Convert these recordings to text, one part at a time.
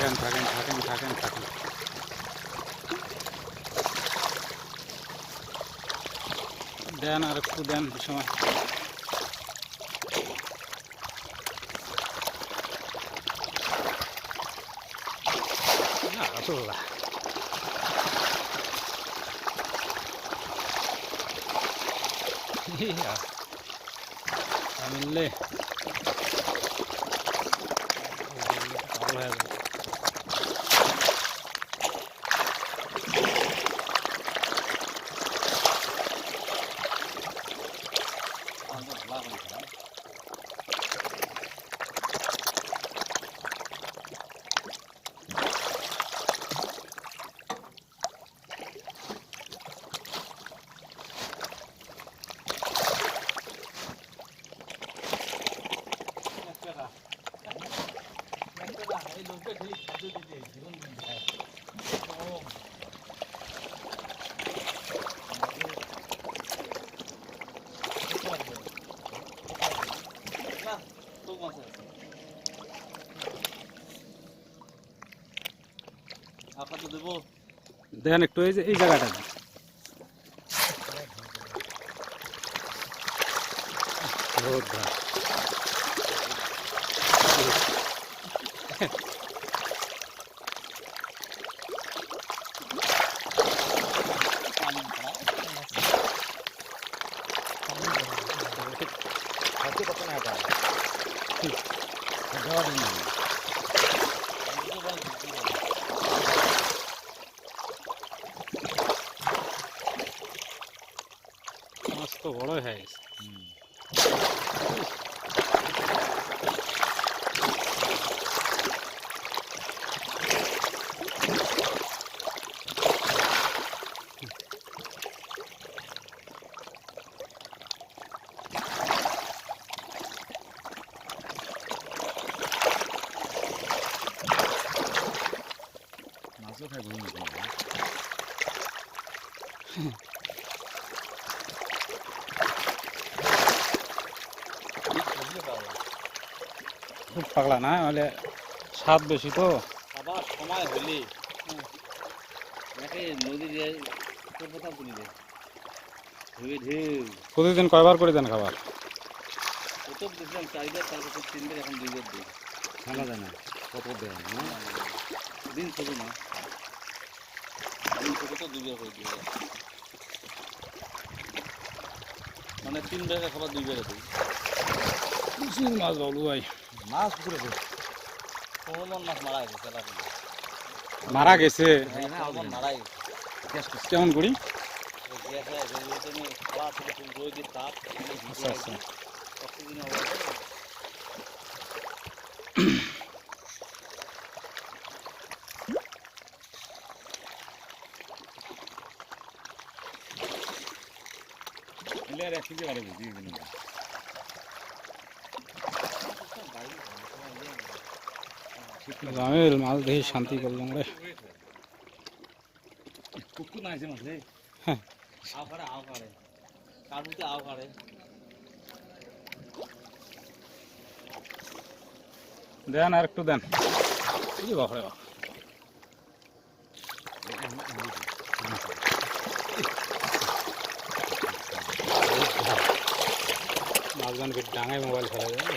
থাকেন থাকেন থাকেন থাকেন থাকেন দেন আর একটু দেন সময় আল্লাহ ইয়া মিললে পাগল হয়ে যাবে আপনাকে দেবো দেন একটু এই যে এই জায়গাটা দেন। বহুত ভালো। মাছ তো বড় হয়ে গেছে মাছও খুব পাগলা না? মানে স্বাদ বেশি তো? আবার সময় হলে প্রতিদিন কয়বার করে দেন খাবার? দিন ছোট না। দিন ছোট তো করে মানে তিন বেলা খাবার দুই। বেলা দিই মাছ বাবলু ভাই। মাছ পুকুরে দেয় মাছ মারা গেছে মারা গেছে? হ্যাঁ মারা গেছে। কেমন করি আচ্ছা আচ্ছা। জামিল মাছ দেখি শান্তি করলাম রে। কাড়ে দেন আর একটু দেন। বাপরে বাপ। মাছজনকে ডাঙায় মোবাইল ফেলা যাবে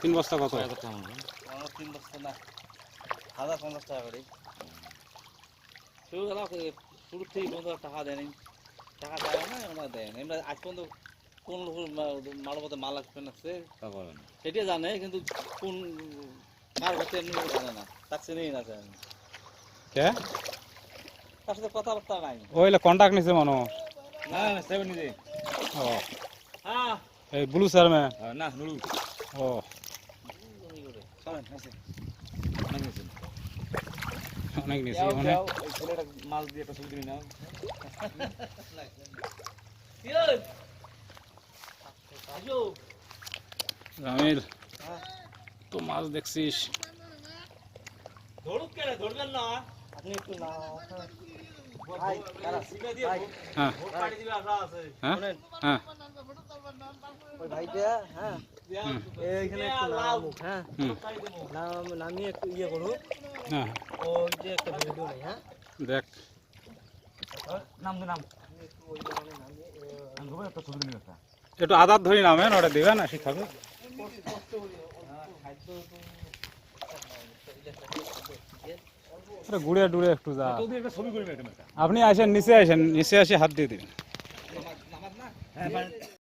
তিন বস্তা কত? তিন বস্তা না। হাজার পঞ্চাশ টাকা করে। শুরু গেল শুরু থেকে পর্যন্ত টাকা দেয়নি। টাকা দেয় না ওনারা দেয় না। এমনি আজ পর্যন্ত কোন লোক মাল মতো মাল আসবে না সে। সেটা জানে কিন্তু কোন কার হচ্ছে এমনি জানে না। তার চেনেই না জানে কে? তার সাথে কথাবার্তা নাই। ওইলে কন্ট্যাক্ট নিছে মনো না না সেভেন নিজে ও। হ্যাঁ। এই ব্লু চেয়ারম্যান না নুরু ও। চলেন আছে অনেক নিয়েছেন অনেক নিয়েছি যাও, অনেক যাও, এই ছেলেটা মাছ দিয়ে একটা ছবি তুলে নাও জামিল তো মাছ দেখছিস ধরুক কেন ধরবেন না আপনি একটু না ভাই দাঁড়া, ভাই হ্যাঁ পাড়ি দিবে আশা আছে হ্যাঁ হ্যাঁ ওই ভাইটা হ্যাঁ হুম এইখানে একটু নামুক হ্যাঁ? নাম নামিয়ে একটু ইয়ে করুক হ্যাঁ। ওই যে একটা ভিডিও নেই হ্যাঁ? দেখ। নাম নাম একটু আদার ধরি নামে ওটা দিবে না শিখাবে। টুরে একটু যা। চৌধুরী একটা ছবি করে একটা আপনি আসেন নিচে আসেন নিচে আসে হাত দিয়ে দিন। হ্যাঁ